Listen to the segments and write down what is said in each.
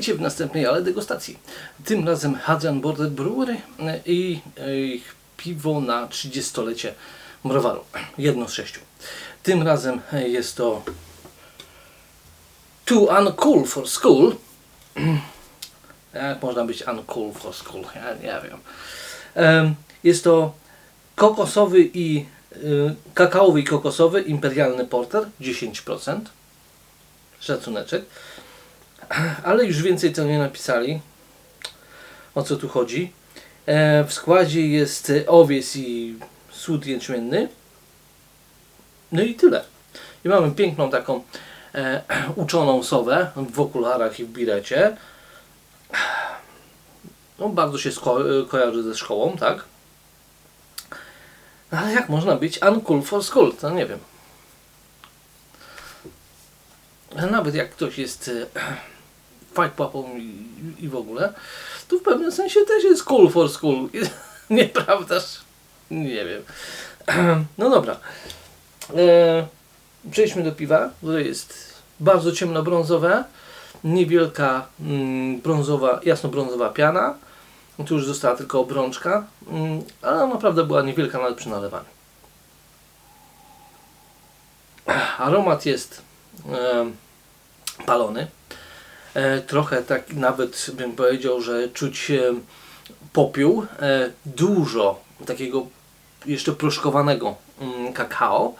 Witajcie w następnej ale degustacji. Tym razem Hadrian Border Brewery e, i e, ich piwo na 30-lecie browaru. Jedno z sześciu. Tym razem e, jest to Too Uncool for School. Jak można być uncool for school? Ja nie wiem. Em, Jest to kokosowy i kakaowy i kokosowy imperialny porter 10%. Szacuneczek. Ale już więcej to nie napisali. O co tu chodzi? E, w składzie jest e, owiec i słód jęczmienny. No i tyle. I mamy piękną taką e, uczoną sowę w okularach i w birecie. No, bardzo się sko- kojarzy ze szkołą, tak? No, Ale jak można być uncool for school? To nie wiem. Nawet jak ktoś jest e, fajpłapą i, i w ogóle, to w pewnym sensie też jest cool for school. Nieprawdaż? Nie wiem. No dobra. E, przejdźmy do piwa, które jest bardzo ciemnobrązowe. Niewielka mm, brązowa, jasnobrązowa piana. Tu już została tylko obrączka, mm, ale naprawdę była niewielka nawet przy nalewaniu. Aromat jest e, palony. E, trochę tak nawet bym powiedział, że czuć popiół. E, dużo takiego jeszcze proszkowanego mm, kakao.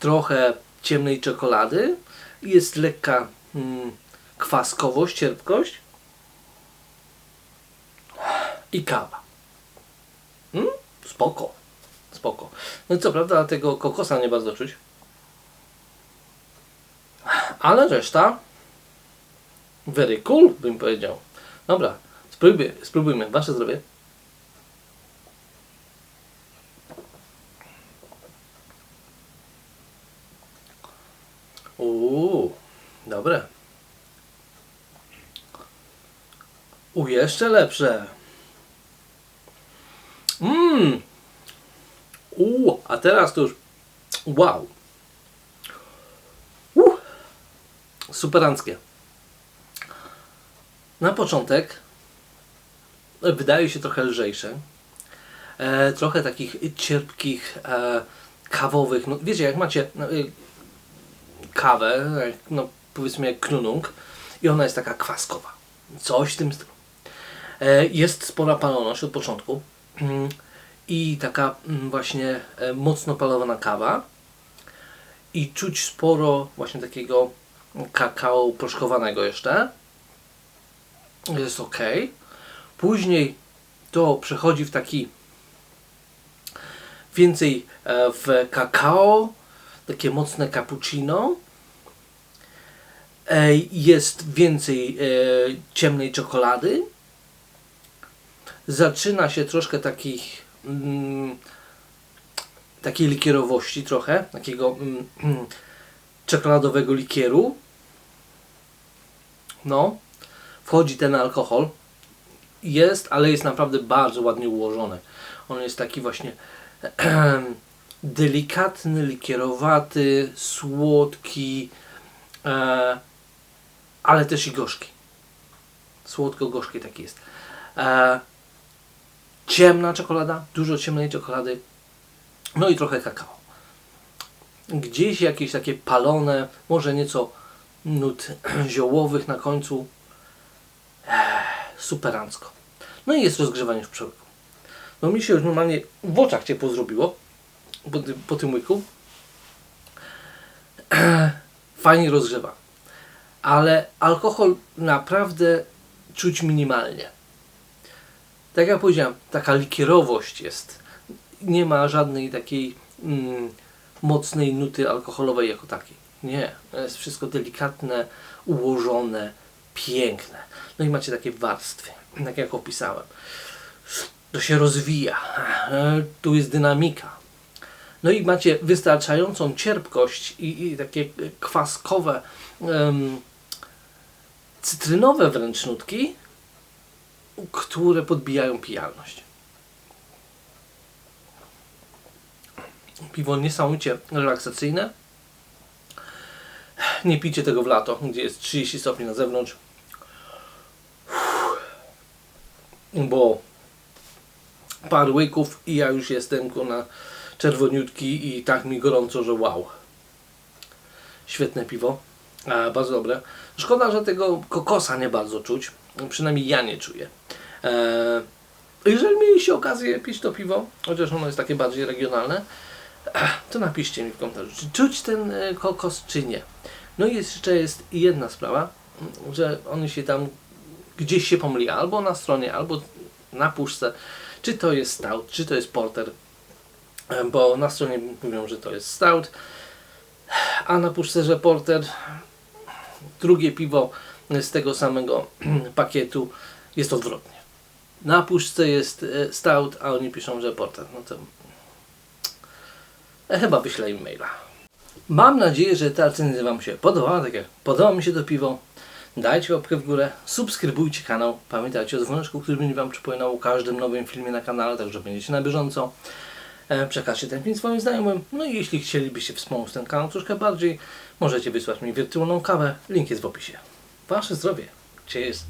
Trochę ciemnej czekolady. Jest lekka mm, kwaskowość, cierpkość. I kawa. Mm? Spoko. Spoko. No i co prawda tego kokosa nie bardzo czuć. Ale reszta very cool bym powiedział. Dobra, spróbujmy, spróbujmy. Wasze zdrowie. Uuu, dobre. U, jeszcze lepsze. Mmm. U, a teraz to już wow. Uh. Superanckie. Na początek e, wydaje się trochę lżejsze. E, trochę takich cierpkich, e, kawowych. No, wiecie, jak macie no, y, kawę, no, powiedzmy jak knunung, i ona jest taka kwaskowa. Coś w tym stylu. E, jest spora paloność od początku. Mm, I taka mm, właśnie e, mocno palowana kawa. I czuć sporo właśnie takiego kakao proszkowanego jeszcze jest ok. Później to przechodzi w taki więcej e, w kakao, takie mocne cappuccino. E, Jest więcej e, ciemnej czekolady. Zaczyna się troszkę takich mm, takiej likierowości trochę, takiego mm, czekoladowego likieru. No, wchodzi ten alkohol. Jest, ale jest naprawdę bardzo ładnie ułożony. On jest taki właśnie delikatny, likierowaty, słodki, e, ale też i gorzki. Słodko-gorzki taki jest. E, ciemna czekolada, dużo ciemnej czekolady, no i trochę kakao. Gdzieś jakieś takie palone, może nieco nut ziołowych na końcu. Superancko. No i jest rozgrzewanie w przełyku. No mi się już normalnie w oczach ciepło zrobiło po, po tym łyku. Fajnie rozgrzewa. Ale alkohol naprawdę czuć minimalnie. Tak jak powiedziałem, taka likierowość jest. Nie ma żadnej takiej mm, mocnej nuty alkoholowej jako takiej. Nie. Jest wszystko delikatne, ułożone, piękne. No i macie takie warstwy, tak jak opisałem. To się rozwija. E, Tu jest dynamika. No i macie wystarczającą cierpkość i, i takie kwaskowe, em, cytrynowe wręcz nutki, które podbijają pijalność. Piwo niesamowicie relaksacyjne. Nie pijcie tego w lato, gdzie jest 30 stopni na zewnątrz. bo parę łyków i ja już jestem na czerwoniutki i tak mi gorąco, że wow. Świetne piwo, e, bardzo dobre. Szkoda, że tego kokosa nie bardzo czuć, przynajmniej ja nie czuję. E, jeżeli mieliście okazję pić to piwo, chociaż ono jest takie bardziej regionalne, to napiszcie mi w komentarzu, czy czuć ten e, kokos, czy nie. No i jeszcze jest jedna sprawa, że on się tam gdzieś się pomyli, albo na stronie, albo na puszce, czy to jest stout, czy to jest porter, E, bo na stronie mówią, że to jest stout, a na puszce, że porter, drugie piwo z tego samego pakietu jest odwrotnie. Na puszce jest e, stout, a oni piszą, że porter. No to chyba wyślę im maila. Mam nadzieję, że ta recenzja Wam się podobała. Tak jak podoba mi się to piwo, dajcie łapkę w górę, subskrybujcie kanał. Pamiętajcie o dzwoneczku, który będzie Wam przypominał o każdym nowym filmie na kanale, także będziecie na bieżąco. E, Przekażcie ten film swoim znajomym. No i jeśli chcielibyście wspomóc ten kanał troszkę bardziej, możecie wysłać mi wirtualną kawę. Link jest w opisie. Wasze zdrowie. Cheers.